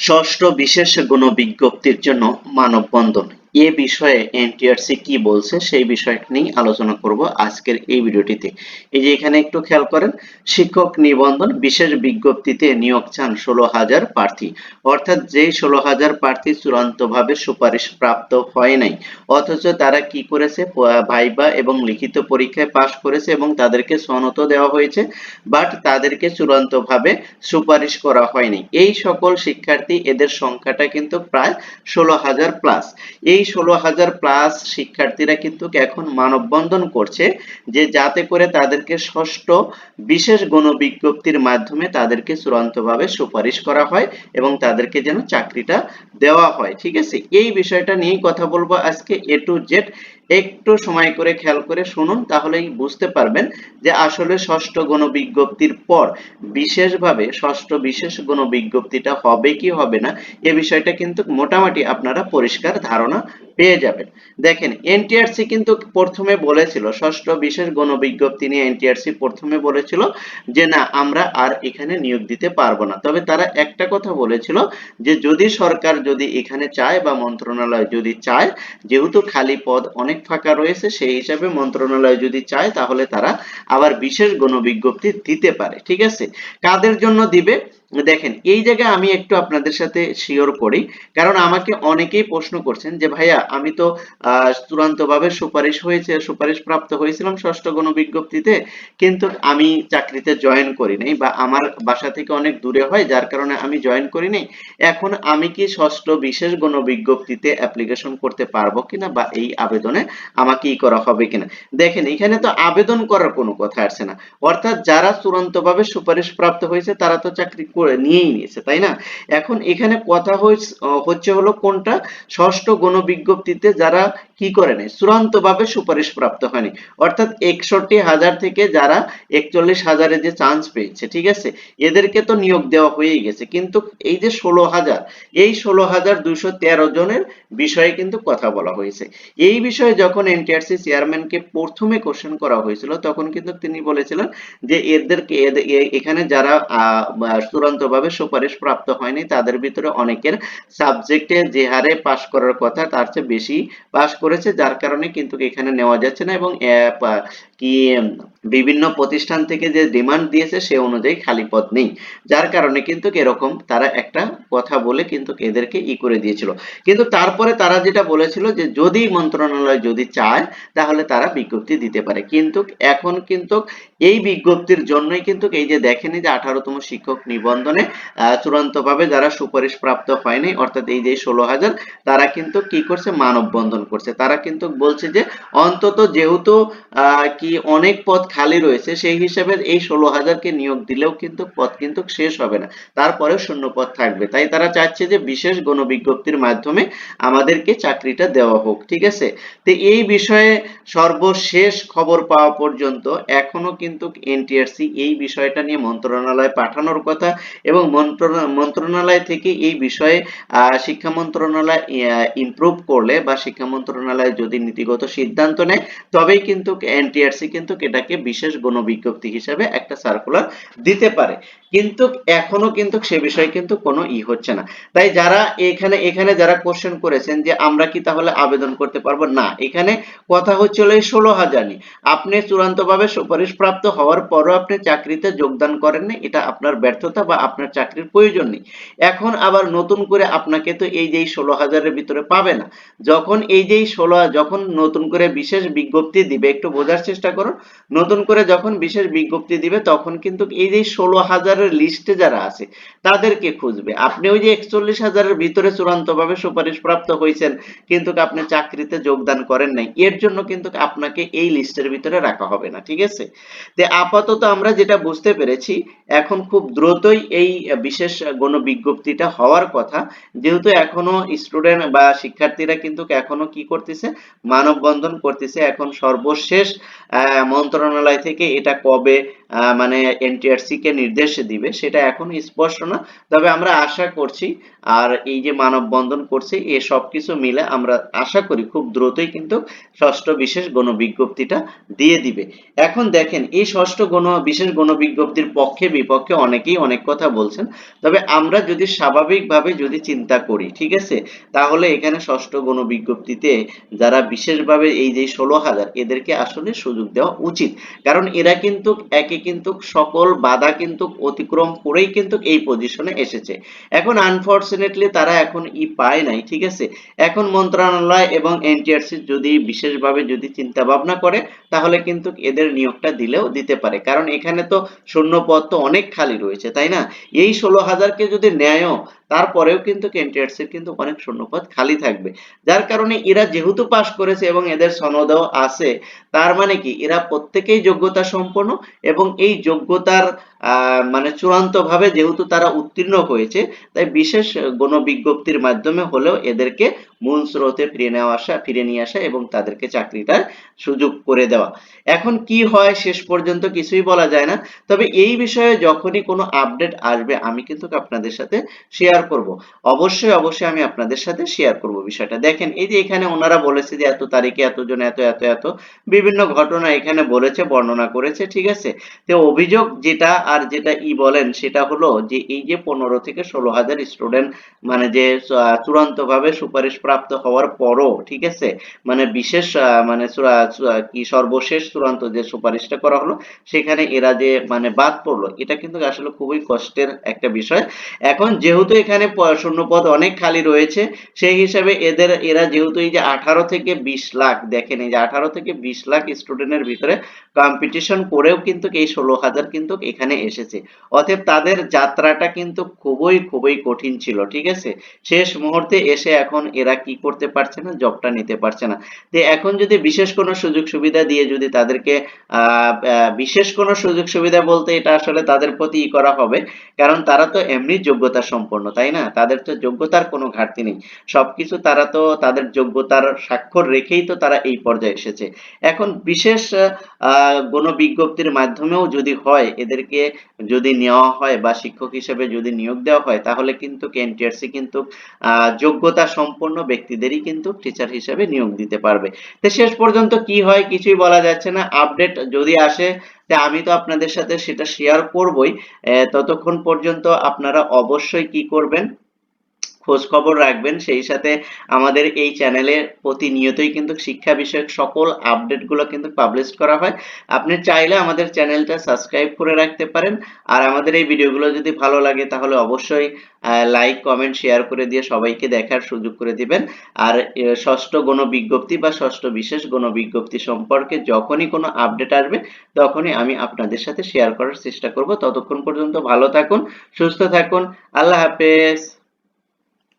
ষষ্ঠ বিশেষ গণ বিজ্ঞপ্তির জন্য মানববন্ধন। এ বিষয়ে এনটিআরসি কি বলছে সেই বিষয়টা নিয়ে আলোচনা করব আজকের এই ভিডিওটিতে। এই যে এখানে একটু খেয়াল করেন, শিক্ষক নিবন্ধন বিশেষ বিজ্ঞপ্তিতে নিয়োগ চান ষোলো হাজার প্রার্থী। অর্থাৎ যেই ষোলো হাজার প্রার্থী চূড়ান্তভাবে সুপারিশ প্রাপ্ত হয় নাই, অথচ তারা কি করেছে? ভাইবা এবং লিখিত পরীক্ষায় পাশ করেছে এবং তাদেরকে সনদ দেওয়া হয়েছে, বাট তাদেরকে চূড়ান্তভাবে সুপারিশ করা হয়নি। এই সকল শিক্ষার্থী এদের সংখ্যাটা কিন্তু প্রায় ষোলো হাজার প্লাস এই ষোলো হাজার প্লাস শিক্ষার্থীরা কিন্তু এখন মানববন্ধন করছে যে যাতে করে তাদেরকে ষষ্ঠ বিশেষ গণবিজ্ঞপ্তির মাধ্যমে তাদেরকে চূড়ান্তভাবে সুপারিশ করা হয় এবং তাদেরকে যেন চাকরিটা দেওয়া হয়, ঠিক আছে? এই বিষয়টা নিয়েই কথা বলব আজকে এ টু জেড একটু সময় করে খেয়াল করে শুনুন, তাহলেই বুঝতে পারবেন যে আসলে ষষ্ঠ গণবিজ্ঞপ্তির পর বিশেষভাবে ষষ্ঠ বিশেষ গণবিজ্ঞপ্তিটা হবে কি হবে না, এ বিষয়টা কিন্তু মোটামুটি আপনারা পরিষ্কার ধারণা পেয়ে যাবেন। দেখেন, এনটিআরসি কিন্তু প্রথমে বলেছিল, ষষ্ঠ বিশেষ গণবিজ্ঞপ্তি নিয়ে এনটিআরসি প্রথমে বলেছিল যে না, আমরা আর এখানে নিয়োগ দিতে পারব না। তবে তারা একটা কথা বলেছিল যে যদি সরকার যদি এখানে চায় বা মন্ত্রণালয় যদি চায়, যেহেতু খালি পদ অনেক ফাঁকা রয়েছে, সেই হিসাবে মন্ত্রণালয় যদি চায় তাহলে তারা আবার বিশেষ গণবিজ্ঞপ্তি দিতে পারে, ঠিক আছে? কাদের জন্য দিবে? দেখেন, এই জায়গায় আমি একটু আপনাদের সাথে শিওর করি। কারণ আমাকে অনেকেই প্রশ্ন করছেন যে, ভাইয়া, আমি তো চূড়ান্তভাবে সুপারিশ হয়েছে, সুপারিশ প্রাপ্ত হয়েছিলাম ষষ্ঠ গণবিজ্ঞপ্তিতে, কিন্তু আমি চাকরিতে জয়েন করি নাই বা আমার বাসা থেকে অনেক দূরে হয়, যার কারণে আমি জয়েন করি নাই। এখন আমি কি ষষ্ঠ বিশেষ গণ বিজ্ঞপ্তিতে অ্যাপ্লিকেশন করতে পারব কিনা বা এই আবেদনে আমাকে ই করা হবে কিনা? দেখেন, এখানে তো আবেদন করার কোনো কথা আসছে না। অর্থাৎ যারা চূড়ান্তভাবে সুপারিশ প্রাপ্ত হয়েছে, তারা তো চাকরি করে নিয়েই নিয়েছে তাই না? এখন এখানে কথা হচ্ছে হলো কোনটা? ষষ্ঠ গণবিজ্ঞপ্তিতে যারা কি করে নাই? চূড়ান্তভাবে সুপারিশ প্রাপ্ত হয়নি। অর্থাৎ একষট্টি হাজার থেকে যারা একচল্লিশ হাজারে যে চান্স পেয়েছে ঠিক আছে? এদেরকে তো নিয়োগ দেওয়া হয়েই গেছে। কিন্তু এই যে ষোলো হাজার এই ষোলো হাজার দুইশো তেরো জনের বিষয়ে কিন্তু কথা বলা হয়েছে। এই বিষয়ে যখন এনটিআরসি চেয়ারম্যানকে প্রথমে কোশ্চেন করা হয়েছিল তখন কিন্তু তিনি বলেছিলেন যে এদেরকে এখানে যারা আহ, বা চূড়ান্তভাবে সুপারিশ প্রাপ্ত হয়নি তাদের ভিতরে অনেকের সাবজেক্টে যে হারে পাশ করার কথা তার চেয়ে বেশি পাশ করেছে যার কারণে কিন্তু এখানে নেওয়া যাচ্ছে না এবং কি বিভিন্ন প্রতিষ্ঠান থেকে যে ডিমান্ড দিয়েছে সে অনুযায়ী খালি পদ নেই। যার কারণে কিন্তু এরকম তারা একটা কথা বলে কিন্তু এদেরকে ই করে দিয়েছিল। কিন্তু তারপরে তারা যেটা বলেছিল যে যদি মন্ত্রণালয় যদি চায়, তাহলে তারা বিজ্ঞপ্তি দিতে পারে। কিন্তু এখন কিন্তু এই বিজ্ঞপ্তির জন্যই কিন্তু এই যে দেখেনি যে আঠারোতম শিক্ষক নিবন্ধনে চূড়ান্তভাবে যারা সুপারিশ প্রাপ্ত হয়নি, অর্থাৎ এই যে ষোলো হাজার, তারা কিন্তু কি করছে? মানববন্ধন করছে। তারা কিন্তু বলছে যে অন্তত যেহেতু কি অনেক পদ খালি রয়েছে, সেই হিসাবে এই ষোলো হাজারকে নিয়োগ দিলেও কিন্তু পদ কিন্তু শেষ হবে না। তারপরে শূন্য পদ থাকবে। তাই তারা চাচ্ছে যে বিশেষ গণবিজ্ঞপ্তির মাধ্যমে আমাদেরকে চাকরিটা দেওয়া হোক, ঠিক আছে? তো এই বিষয়ে সর্বশেষ খবর পাওয়া পর্যন্ত এখনও কিন্তু এনটিআরসি এই বিষয়টা নিয়ে মন্ত্রণালয়ে পাঠানোর কথা এবং মন্ত্রণালয় থেকে এই বিষয়ে শিক্ষা মন্ত্রণালয় ইমপ্রুভ করলে বা শিক্ষা মন্ত্রণালয় যদি নীতিগত সিদ্ধান্ত নেয়, তবেই কিন্তু এনটিআরসি কিন্তু এটাকে বিশেষ গণবিজ্ঞপ্তি হিসেবে একটা সার্কুলার দিতে পারে। কিন্তু এখনও কিন্তু সে বিষয়ে কিন্তু কোনো ই হচ্ছে না। তাই যারা এখানে এখানে যারা কোশ্চেন করেছেন যে আমরা কি তাহলে আবেদন করতে পারব? না, এখানে কথা হচ্ছিল এই ষোলো হাজার নিয়ে। আপনি চূড়ান্তভাবে সুপারিশ প্রাপ্ত হওয়ার পরও আপনি চাকরিতে যোগদান করেননি, এটা আপনার ব্যর্থতা বা আপনার চাকরির প্রয়োজন নেই। এখন আবার নতুন করে আপনাকে তো এই যে এই ষোলো হাজারের ভিতরে পাবে না। যখন এই যে এই ষোলো, যখন নতুন করে বিশেষ বিজ্ঞপ্তি দিবে, একটু বোঝার চেষ্টা করুন। নতুন করে যখন বিশেষ বিজ্ঞপ্তি দিবে, তখন কিন্তু এই যে ষোলো হাজারের লিস্টে যারা আছে, তাদেরকে খুঁজবে। আপনি ওই যে একচল্লিশ হাজারের ভিতরে চূড়ান্তভাবে সুপারিশ প্রাপ্ত হয়েছেন, কিন্তু আপনি চাকরিতে যোগদান করেন নাই। এর জন্য কিন্তু আপনাকে এই লিস্টের ভিতরে রাখা হবে না, ঠিক আছে? তো আপাতত আমরা যেটা বুঝতে পেরেছি, এখন খুব দ্রুতই এই বিশেষ গণ বিজ্ঞপ্তিটা হওয়ার কথা। যেহেতু এখনও স্টুডেন্ট বা শিক্ষার্থীরা কিন্তু এখনও কি করতেছে? মানববন্ধন করতেছে। এখন সর্বশেষ মন্ত্রণালয় মন্ত্রণালয় থেকে এটা কবে মানে এনটিআরসি কে নির্দেশ দিবে সেটা এখন স্পষ্ট না। তবে আমরা আশা করছি আর এই যে মানববন্ধন করছে, এ সব কিছু মিলে আমরা আশা করি খুব দ্রুতই কিন্তু ষষ্ঠ বিশেষ গণবিজ্ঞপ্তিটা দিয়ে দিবে। এখন দেখেন, এই ষষ্ঠ গণ, বিশেষ গণবিজ্ঞপ্তির পক্ষে বিপক্ষে অনেকেই অনেক কথা বলছেন। তবে আমরা যদি স্বাভাবিকভাবে যদি চিন্তা করি, ঠিক আছে? তাহলে এখানে ষষ্ঠ গণবিজ্ঞপ্তিতে যারা বিশেষভাবে এই যে ষোলো হাজার, এদেরকে আসলে সুযোগ দেওয়া উচিত। কারণ এরা কিন্তু একে কিন্তু সকল বাধা কিন্তু অতিক্রম করেই কিন্তু এই পজিশনে এসেছে। এখন আনফরচুনেটলি তারা এখন ই পায় নাই, ঠিক আছে? এখন মন্ত্রণালয় এবং এনটিআরসি যদি বিশেষভাবে যদি চিন্তা ভাবনা করে, তাহলে কিন্তু এদের নিয়োগটা দিলেও দিতে পারে। কারণ এখানে তো শূন্য পদ তো অনেক খালি রয়েছে, তাই না? এই ষোলো হাজারকে যদি নেয়ও তারপরেও কিন্তু ক্যান্ডিডেটসের কিন্তু অনেক শূন্যপদ খালি থাকবে। যার কারণে এরা যেহেতু পাশ করেছে এবং এদের সনদও আছে, তার মানে কি? এরা প্রত্যেকেই যোগ্যতা সম্পন্ন এবং এই যোগ্যতার মানে চূড়ান্ত ভাবে যেহেতু তারা উত্তীর্ণ হয়েছে, তাই বিশেষ গণবিজ্ঞপ্তির মাধ্যমে হলেও এদেরকে মূল স্রোতে ফিরে নেওয়া আসা, ফিরে নিয়ে আসা এবং তাদেরকে চাকরিটার সুযোগ করে দেওয়া। এখন কি হয় শেষ পর্যন্ত কিছুই বলা যায় না। তবে এই বিষয়ে যখনই কোনো আপডেট আসবে, আমি কিন্তু আপনাদের সাথে শেয়ার করব। অবশ্যই অবশ্যই আমি আপনাদের সাথে শেয়ার করব বিষয়টা। দেখেন, এই যে এখানে ওনারা বলেছে যে এত তারিখে এতজন এত এত এত, বিভিন্ন ঘটনা এখানে বলেছে, বর্ণনা করেছে, ঠিক আছে? তো অভিযোগ যেটা আর যেটা ই বলেন, সেটা হলো যে এই যে পনেরো থেকে ষোলো হাজার স্টুডেন্ট মানে যে চূড়ান্ত ভাবে সুপারিশ প্রাপ্ত হওয়ার পরও, ঠিক আছে? মানে বিশেষ মানে কি সর্বশেষ চূড়ান্ত যে সুপারিশটা করা হলো, সেখানে এরা যে মানে বাদ পড়ল, এটা কিন্তু আসলে খুবই কষ্টের একটা বিষয়। এখন যেহেতু এখানে শূন্যপদ অনেক খালি রয়েছে, সেই হিসাবে এদের, এরা যেহেতু এই যে আঠারো থেকে বিশ লাখ, দেখেন এই যে আঠারো থেকে বিশ লাখ স্টুডেন্টের ভিতরে কম্পিটিশন করেও কিন্তু এই ষোলো হাজার কিন্তু এখানে এসেছে। অতএব তাদের যাত্রাটা কিন্তু খুবই খুবই কঠিন ছিল, ঠিক আছে? শেষ মুহূর্তে এসে এখন এরা কি করতে পারছে না জবটা নিতে পারছে না। তো এখন যদি বিশেষ কোনো সুযোগ সুবিধা দিয়ে যদি তাদেরকে বিশেষ কোনো সুযোগ সুবিধা বলতে এটা আসলে তাদের প্রতি ই করা হবে, কারণ তারা তো এমনি যোগ্যতা সম্পন্ন, তাই না? তাদের তো যোগ্যতার কোনো ঘাটতি নেই। সবকিছু তারা তো তাদের যোগ্যতার স্বাক্ষর রেখেই তো তারা এই পর্যায়ে এসেছে। এখন বিশেষ, আহ বিজ্ঞপ্তির মাধ্যমেও যদি হয়, এদেরকে যদি নেওয়া হয় বা শিক্ষক হিসেবে যদি নিয়োগ দেওয়া হয়, তাহলে কিন্তু এনটিআরসি কিন্তু যোগ্যতা সম্পন্ন ব্যক্তিদেরই কিন্তু টিচার হিসেবে নিয়োগ দিতে পারবে। তো শেষ পর্যন্ত কি হয় কিছুই বলা যাচ্ছে না। আপডেট যদি আসে আমি তো আপনাদের সাথে সেটা শেয়ার করবই। ততক্ষণ পর্যন্ত আপনারা অবশ্যই কি করবেন? খোঁজ খবর রাখবেন। সেই সাথে আমাদের এই চ্যানেলে প্রতিনিয়তই কিন্তু শিক্ষা বিষয়ক সকল আপডেটগুলো কিন্তু পাবলিশ করা হয়। আপনি চাইলে আমাদের চ্যানেলটা সাবস্ক্রাইব করে রাখতে পারেন। আর আমাদের এই ভিডিওগুলো যদি ভালো লাগে, তাহলে অবশ্যই লাইক কমেন্ট শেয়ার করে দিয়ে সবাইকে দেখার সুযোগ করে দিবেন। আর ষষ্ঠ গণবিজ্ঞপ্তি বা ষষ্ঠ বিশেষ গণবিজ্ঞপ্তি সম্পর্কে যখনই কোনো আপডেট আসবে, তখনই আমি আপনাদের সাথে শেয়ার করার চেষ্টা করব। ততক্ষণ পর্যন্ত ভালো থাকুন, সুস্থ থাকুন। আল্লাহ হাফেজ।